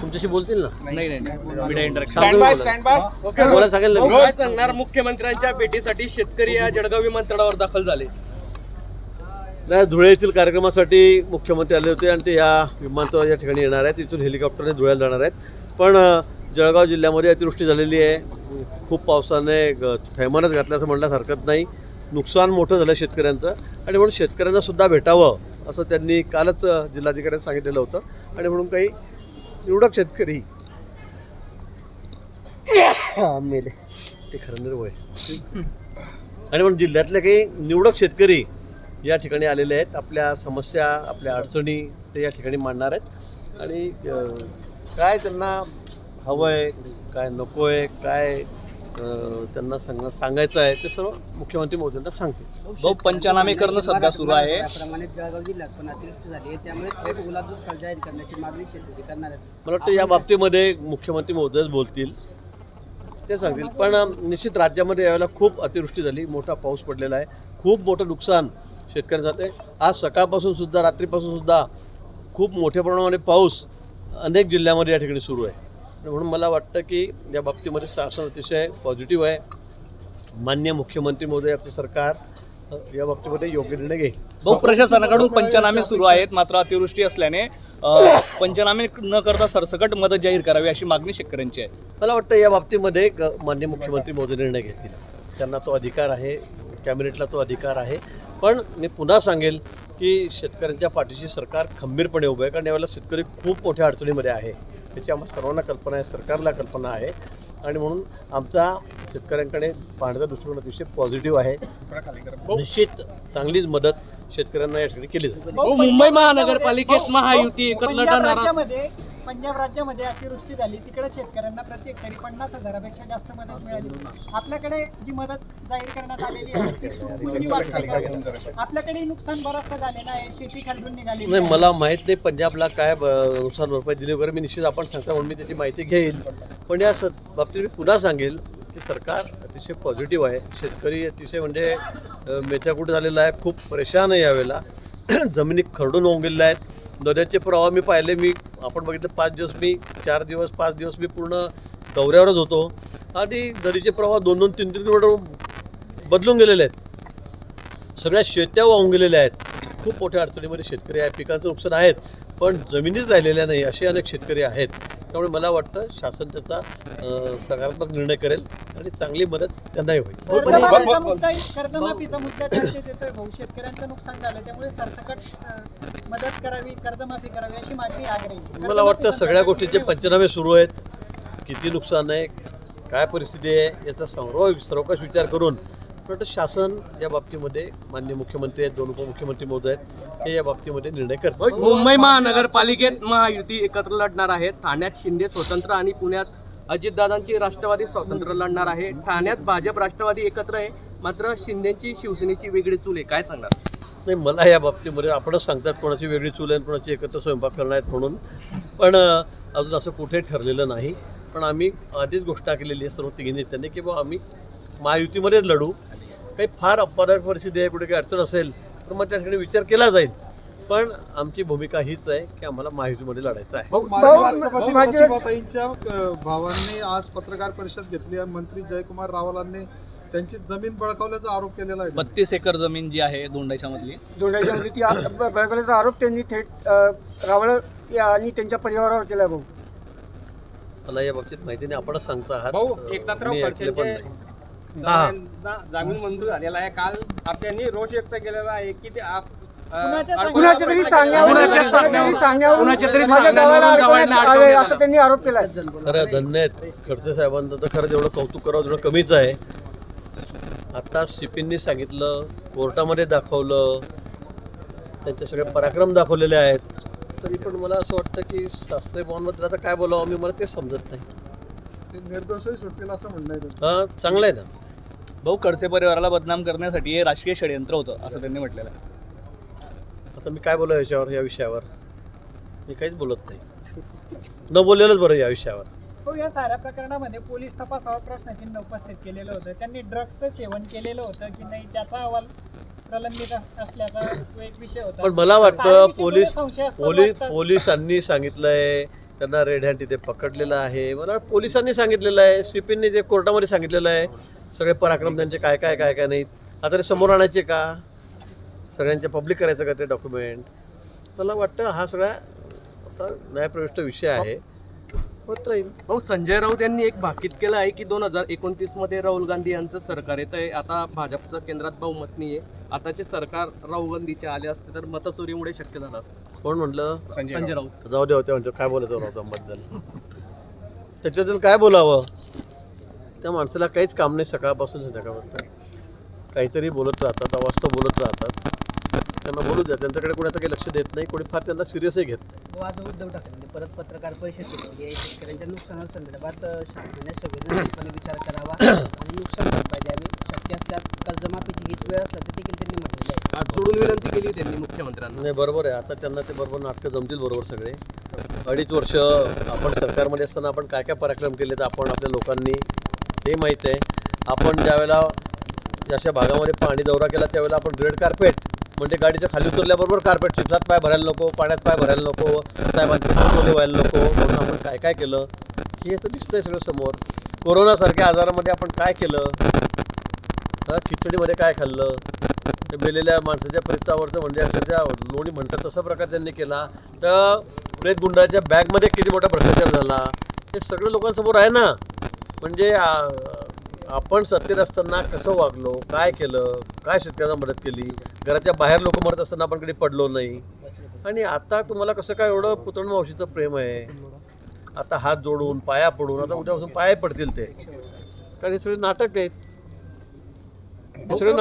तुमच्याशी बोलतील ना? नाही बोला. सांगेल काय सांगणार मुख्यमंत्र्यांच्या भेटीसाठी शेतकरी या जळगाव विमानतळावर दाखल झाले? नाही धुळे येथील कार्यक्रमासाठी मुख्यमंत्री आले होते आणि ते या विमानतळ या ठिकाणी येणार आहेत. इथून हेलिकॉप्टरने धुळ्याला जाणार आहेत. पण जळगाव जिल्ह्यामध्ये अतिवृष्टी झालेली आहे. खूप पावसाने थैमानच घातल्याचं म्हणण्यास हरकत नाही. नुकसान मोठं झालं शेतकऱ्यांचं. आणि म्हणून शेतकऱ्यांना सुद्धा भेटावं. असं त्यांनी कालच जिल्हाधिकाऱ्यांनी सांगितलेलं होतं. आणि म्हणून काही निवडक शेतकरी हा, मेले. ते खरं निर्भय. आणि म्हणून जिल्ह्यातले काही निवडक शेतकरी या ठिकाणी आलेले आहेत. आपल्या समस्या आपल्या अडचणी ते या ठिकाणी मांडणार आहेत. आणि काय त्यांना हवं आहे काय नको आहे काय त्यांना सांग सांगायचं आहे. ते सर्व मुख्यमंत्री मोदींना सांगतील. भाऊ पंचनामे करणं सध्या सुरू आहे. त्याप्रमाणे जळगाव जिल्ह्यात पण अतिवृष्टी झाली आहे. त्यामुळे थेट दुष्काळ जाहीर करण्याची मागणी शेतकरी करणार आहेत. मला वाटतं या बाबतीमध्ये मुख्यमंत्री महोदयच बोलतील. ते सांगतील. पण निश्चित राज्यामध्ये यावेळेला खूप अतिवृष्टी झाली. मोठा पाऊस पडलेला आहे. खूप मोठं नुकसान शेतकऱ्यांचं झालं आहे आज सकाळपासून सुद्धा रात्रीपासून सुद्धा खूप मोठ्या प्रमाणामध्ये पाऊस अनेक जिल्ह्यामध्ये या ठिकाणी सुरू आहे. म्हणून मला वाटतं की या बाबतीमध्ये शासन अतिशय पॉझिटिव्ह आहे. मान्य मुख्यमंत्री महोदय आपलं सरकार या बाबतीमध्ये योग्य निर्णय घेईल. भाऊ प्रशासनाकडून पंचनामे सुरू आहेत मात्र अतिवृष्टी असल्याने पंचनामे न करता सरसकट मदत जाहीर करावी अशी मागणी शेतकऱ्यांची आहे. मला वाटतं या बाबतीमध्ये माननीय मुख्यमंत्री मोदी निर्णय घेतील. त्यांना तो अधिकार आहे कॅबिनेटला तो अधिकार आहे. पण मी पुन्हा सांगेल की शेतकऱ्यांच्या पाठीशी सरकार खंबीरपणे उभं आहे कारण यावेळेला शेतकरी खूप मोठ्या अडचणीमध्ये आहे. त्याची आम्हाला सर्वांना कल्पना आहे सरकारला कल्पना आहे. आणि म्हणून आमचा शेतकऱ्यांकडे पाहण्याचा दृष्टिकोन अतिशय पॉझिटिव्ह आहे. निश्चित चांगलीच मदत शेतकऱ्यांना या ठिकाणी केली जाते भाऊ, मुंबई महानगरपालिकेत महायुती एकत्र पंजाब राज्यामध्ये अतिवृष्टी झाली. तिकडे शेतकऱ्यांना प्रति हेक्टरी पन्नास हजारापेक्षा जास्त मदत मिळाली. आपल्याकडे जी मदत जाहीर करण्यात आलेली आहे ती कुठली वाटते. का? आपल्याकडे नुकसान बरचसं झालेलं आहे. शेती खालून निघाली. नाही मला माहीत नाही पंजाबला काय ब- नुकसान भरपाई दिली वगैरे. मी निश्चित आपण सांगता म्हणून मी त्याची माहिती घेईल. पण या स बाबतीत मी पुन्हा सांगेल की सरकार अतिशय पॉझिटिव्ह आहे. शेतकरी अतिशय म्हणजे अ, मेथ्याकुट झालेला आहे. खूप परेशान आहे यावेळेला. जमिनी खरडून होऊन गेलेल्या आहेत. नद्याचे प्रवाह मी पाहिले. मी आपण बघितलं पाच दिवस मी चार दिवस पाच दिवस मी पूर्ण दौऱ्यावरच होतो. आणि नदीचे प्रवाह दोन दोन तीन तीन किलोमीटर बदलून गेलेले आहेत. सगळ्या शेत्या वाहून गेलेल्या आहेत. खूप मोठ्या अडचणीमध्ये शेतकरी आहे पिकांचं नुकसान आहेत पण जमिनीच राहिलेल्या नाही असे अनेक शेतकरी आहेत. त्यामुळे मला वाटतं शासन त्याचा सकारात्मक निर्णय करेल आणि चांगली मदत त्यांनाही होईल. कर्जमाफीचा मुद्दा कर्जमाफीचा मुद्दा चर्चेत येतोय भाऊ. शेतकऱ्यांचं नुकसान झालं त्यामुळे सरसकट अं, मदत करावी कर्जमाफी करावी अशी मागणी आग्रही. मला वाटतं सगळ्या गोष्टींचे पंचनामे सुरू आहेत. किती नुकसान आहे काय परिस्थिती आहे याचा सर्व सर्वकष विचार करून वाटतं शासन या बाबतीमध्ये मान्य मुख्यमंत्री आहेत दोन उपमुख्यमंत्री महोदय आहेत हे या बाबतीमध्ये निर्णय करतात मुंबई महानगरपालिकेत महायुती एकत्र लढणार आहे ठाण्यात शिंदे स्वतंत्र आणि पुण्यात अजितदादांची राष्ट्रवादी स्वतंत्र लढणार आहे. ठाण्यात भाजप राष्ट्रवादी एकत्र आहे. मात्र शिंदेची शिवसेनेची वेगळी चूल आहे. काय सांगणार? नाही मला या बाबतीमध्ये आपणच सांगतात कोणाची वेगळी चूल आहे कोणाची एकत्र स्वयंपाक करणार आहेत म्हणून. पण अजून असं कुठे ठरलेलं नाही. पण आम्ही आधीच घोषणा केलेली आहे सर्व तिघी नेत्यांनी की बाबा आम्ही महायुतीमध्येच लढू. काही फार अपवादात्मक परिस्थिती आहे कुठे काही अडचण असेल तर मग त्या ठिकाणी विचार केला जाईल. पण आमची भूमिका हीच आहे की आम्हाला महायुतीमध्ये लढायचं आहे. भावांनी आज पत्रकार परिषद घेतली आहे मंत्री जयकुमार रावलांनी त्यांची जमीन बळकावल्याचा आरोप केलेला आहे. बत्तीस एकर जमीन जी आहे दोंडाच्या मधली दोंडाच्या मध्ये ती बळकवल्याचा आरोप त्यांनी थेट रावळ आणि त्यांच्या परिवारावर केला भाऊ. मला या बाबतीत माहिती नाही आपणच सांगता आहात. भाऊ एकनाथराव जामीन- मंजूर झालेला आहे. काल आपल्यानी रोष व्यक्त केलेला आहे की ते कुणाच्या तरी असं त्यांनी आरोप खरं धन्य आहेत. खडसे साहेबांचं तर खरं एवढं कौतुक करावं तेवढं कमीच आहे. आता सीपींनी सांगितलं कोर्टामध्ये दाखवलं त्यांचे सगळे पराक्रम दाखवलेले आहेत. तरी पण मला असं वाटतं की शास्त्रीय भवनबद्दल आता काय बोलावं मी मला ते समजत नाही. ते निर्दोषही सुटतील असं म्हणणं आहे. हां चांगलं आहे ना? भाऊ खडसे परिवाराला बदनाम करण्यासाठी हे राजकीय षडयंत्र होतं असं त्यांनी म्हटलेलं आहे. आता मी काय बोलावं याच्यावर या विषयावर? मी काहीच बोलत नाही. न बोललेलंच बरं या विषयावर. हो या साऱ्या प्रकरणामध्ये पोलीस तपासावर प्रश्नचिन्ह उपस्थित केलेलं होतं. त्यांनी ड्रग्सचं सेवन केलेलं होतं की नाही त्याचा अहवाल प्रलंबित अस- असल्याचा तो एक विषय होता. पण मला वाटतं पोलीस संशयास्पद पोलीस वाटतात. पोलिसांनी सांगितलंय त्यांना रेड हँड तिथे पकडलेलं आहे. मला वाटतं पोलिसांनी सांगितलेलं आहे सीपींनी ते कोर्टामध्ये सांगितलेलं आहे सगळे पराक्रम त्यांचे काय काय काय काय नाहीत. आता ते समोर आणायचे का? सगळ्यांचे पब्लिक करायचं का ते डॉक्युमेंट मला वाटतं हा सगळा आता न्यायप्रविष्ट विषय आहे. होत राहील. भाऊ संजय राऊत यांनी एक भाकीत केलं आहे की दोन हजार एकोणतीसमध्ये राहुल गांधी यांचं सरकार येत आहे. आता भाजपचं केंद्रात बहुमत नाही आहे आताचे सरकार राहुल गांधीचे आले असते तर मतचोरीमुळे शक्य झालं असतं. कोण म्हटलं? संजय राऊत. जाऊ दे होते म्हणतो काय बोलत राऊतांबद्दल? त्याच्यातून काय बोलावं? त्या माणसाला काहीच काम नाही सकाळपासून संध्याकाळपर्यंत. काहीतरी बोलत राहतात अवास्तव बोलत राहतात. त्यांना बोलू द्या त्यांच्याकडे कोणी आता काही लक्ष देत नाही कोणी फार त्यांना सिरियसही घेत नाही. तो आज उद्धव ठाकरेंनी परत पत्रकार परिषद घेतली आहे. शेतकऱ्यांच्या नुकसानासंदर्भात अ, शासनाने संवेदनशीलपणे विचार करावा आणि नुकसान भरपाई द्यावी शक्य असल्यास कर्जमाफीची हीच वेळ देखील त्यांनी म्हटलेलं आहे. आज सोडून विनंती केली त्यांनी मुख्यमंत्र्यांना. नाही बरोबर आहे. आता त्यांना ते बरोबर नाटकं जमतील बरोबर सगळे. अडीच वर्ष आपण सरकारमध्ये असताना आपण काय काय पराक्रम केले तर आपण आपल्या लोकांनी ते माहीत आहे. आपण ज्यावेळेला अशा भागामध्ये पाणी दौरा केला त्यावेळेला आपण ग्रेड कार्पेट म्हणजे गाडीच्या खाली उतरल्याबरोबर कार्पेट चिखलात पाय भरायला नको पाण्यात पाय भरायला नको साहेबांचे ओले व्हायला नको म्हणून आपण काय काय केलं? हे तर दिसतंय सगळं समोर. कोरोनासारख्या आजारामध्ये आपण काय केलं? खिचडीमध्ये काय खाल्लं? ते मेलेल्या माणसाच्या प्रेतावरचं म्हणजे अक्षरशः लोणी म्हणतात तसा प्रकार त्यांनी केला. तर प्रेत गुंडाच्या बॅगमध्ये किती मोठा भ्रष्टाचार झाला? हे सगळं लोकांसमोर आहे ना. म्हणजे आपण सत्तेत असताना कसं वागलो काय केलं काय शेतकऱ्यांना मदत केली? घराच्या बाहेर लोक मरत असताना आपण कधी पडलो नाही? आणि आता तुम्हाला कसं काय एवढं पुतण मावशीचं प्रेम आहे? आता हात जोडून पाया पडून आता उद्यापासून पाया पडतील ते. कारण हे सगळे नाटक आहेत. हे सगळे नाटक